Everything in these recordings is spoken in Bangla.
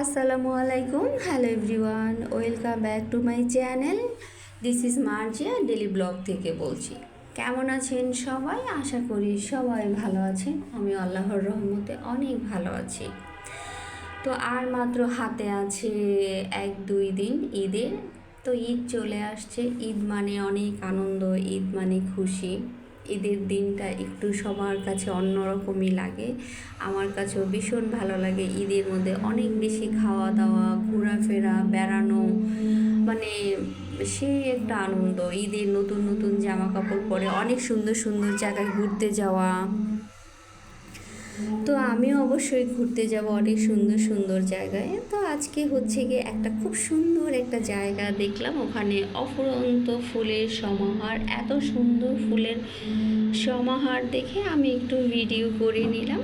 আসসালামু আলাইকুম। Hello everyone welcome back to my channel this is Marjia daily vlog থেকে বলছি। কেমন আছেন সবাই? আশা করি সবাই ভালো আছেন। আমি আল্লাহর রহমতে অনেক ভালো আছি। তো আর মাত্র হাতে আছে এক দুই দিন ঈদের। তো ঈদ চলে আসছে। ঈদ মানে অনেক আনন্দ, ঈদ মানে খুশি। ঈদের দিনটা একটু সবার কাছে অন্যরকমই লাগে। আমার কাছেও ভীষণ ভালো লাগে ঈদের মধ্যে অনেক বেশি খাওয়া দাওয়া ঘোরাফেরা, বেড়ানো। মানে সেই একটা আনন্দ, ঈদের নতুন নতুন জামা কাপড় পরে অনেক সুন্দর সুন্দর জায়গায় ঘুরতে যাওয়া। তো আমি অবশ্যই ঘুরতে যাব অনেক সুন্দর সুন্দর জায়গায়। তো আজকে হচ্ছে গিয়ে একটা খুব সুন্দর একটা জায়গা দেখলাম। ওখানে অফুরন্ত ফুলের সমাহার, এত সুন্দর ফুলের সমাহার দেখে আমি একটু ভিডিও করে নিলাম।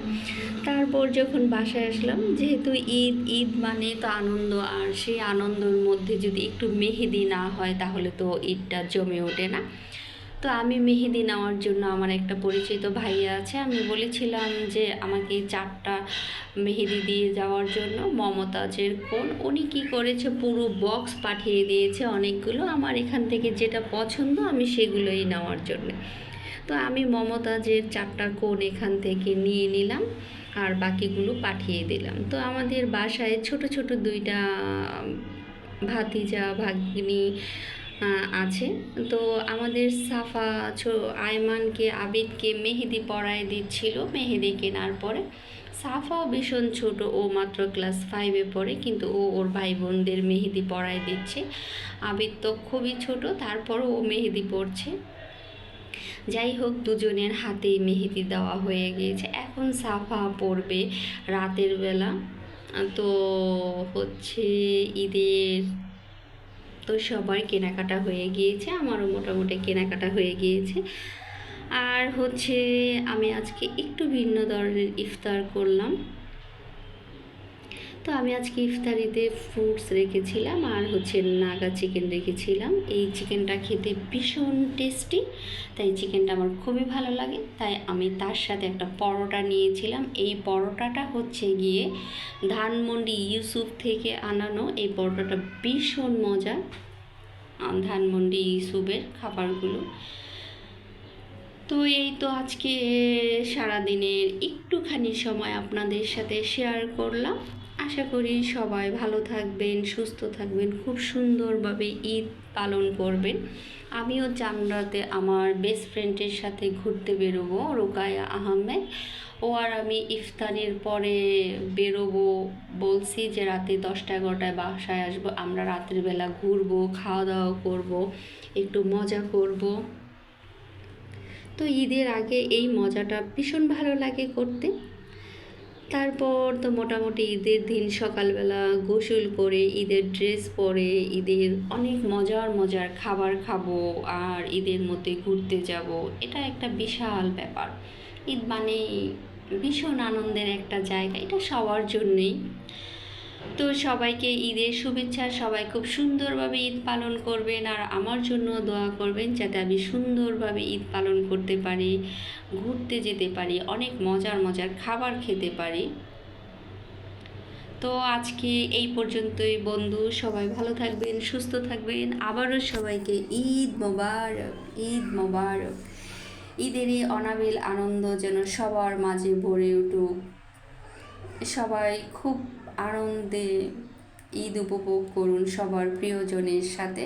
তারপর যখন বাসায় আসলাম, যেহেতু ঈদ ঈদ মানে তো আনন্দ, আর সেই আনন্দের মধ্যে যদি একটু মেহেদি না হয়, তাহলে তো ঈদটা জমে ওঠে না। তো আমি মেহেদি নেওয়ার জন্য আমার একটা পরিচিত ভাইয়া আছে। আমি বলেছিলাম যে আমাকে চারটা মেহেদি দিয়ে যাওয়ার জন্য মমতাজের কোন উনি কী করেছে? পুরো বক্স পাঠিয়ে দিয়েছে অনেকগুলো। আমার এখান থেকে যেটা পছন্দ আমি সেগুলোই নেওয়ার জন্য। তো আমি মমতাজের চারটা কোন এখান থেকে নিয়ে নিলাম আর বাকিগুলো পাঠিয়ে দিলাম। তো আমাদের বাসায় ছোট ছোট দুইটা ভাতিজা, ভাগ্নি আছে। তো আমাদের সাফা আয়মানকে, আবিদকে মেহেদি পরায় দিচ্ছিল, মেহেদি কেনার পরে। সাফাও ভীষণ ছোট, ও মাত্র ক্লাস ফাইভে পড়ে, কিন্তু ও ওর ভাই বোনদের মেহেদি পরায় দিচ্ছে। আবিদ তো খুবই ছোট, তারপরও ও মেহেদি পড়ছে যাই হোক, দুজনের হাতেই মেহেদি দেওয়া হয়ে গিয়েছে। এখন সাফা পড়বে রাতের বেলা। তো হচ্ছে ঈদের তো সবার কেনাকাটা হয়ে গিয়েছে, আমারও মোটামুটি কেনাকাটা হয়ে গিয়েছে। আর হচ্ছে আমি আজকে একটু ভিন্ন ধরনের ইফতার করলাম। তো আমি আজকে ইফতারিতে ফ্রুটস রেখেছিলাম আর হচ্ছে নাগা চিকেন রেখেছিলাম। এই চিকেনটা খেতে ভীষণ টেস্টি তাই চিকেনটা আমার খুবই ভালো লাগে। তাই আমি তার সাথে একটা পরোটা নিয়েছিলাম। এই পরোটাটা হচ্ছে গিয়ে ধানমন্ডি ইউসুফ থেকে আনানো। এই পরোটাটা ভীষণ মজা ধানমন্ডি ইউসুফের খাবারগুলো। তো এই তো আজকে সারাদিনের একটুখানি সময় আপনাদের সাথে শেয়ার করলাম। আশা করি সবাই ভালো থাকবেন, সুস্থ থাকবেন, খুব সুন্দরভাবে ঈদ পালন করবেন। আমিও চামড়াতে আমার বেস্ট ফ্রেন্ডের সাথে ঘুরতে বেরোবো, রোকায়া আহমেদ। ও আর আমি ইফতারের পরে বেরোবো, বলছি যে রাতে দশটা এগারোটায় বাসায় আসব, আমরা রাতের বেলা ঘুরবো খাওয়া দাওয়া করব, একটু মজা করব। তো ঈদের আগে এই মজাটা ভীষণ ভালো লাগে করতে। তারপর তো মোটামুটি ঈদের দিন সকালবেলা গোসল করে, ঈদের ড্রেস পরে, ঈদের অনেক মজার মজার খাবার খাব আর ঈদের মধ্যে ঘুরতে যাব। এটা একটা বিশাল ব্যাপার। ঈদ মানে ভীষণ আনন্দের একটা জায়গা। এটা সবার জন্যেই। তো সবাইকে ঈদের শুভেচ্ছা, সবাই খুব সুন্দরভাবে ঈদ পালন করবেন আর আমার জন্য দোয়া করবেন যাতে আমি সুন্দরভাবে ঈদ পালন করতে পারি, ঘুরতে যেতে পারি, অনেক মজার মজার খাবার খেতে পারি। তো আজকে এই পর্যন্তই বন্ধু, সবাই ভালো থাকবেন, সুস্থ থাকবেন, আবারও সবাইকে ঈদ মোবারক ঈদ মোবারক। ঈদের এই অনাবিল আনন্দ যেন সবার মাঝে ভরে উঠুক। সবাই খুব আনন্দে ঈদ উপভোগ করুন সবার প্রিয়জনের সাথে।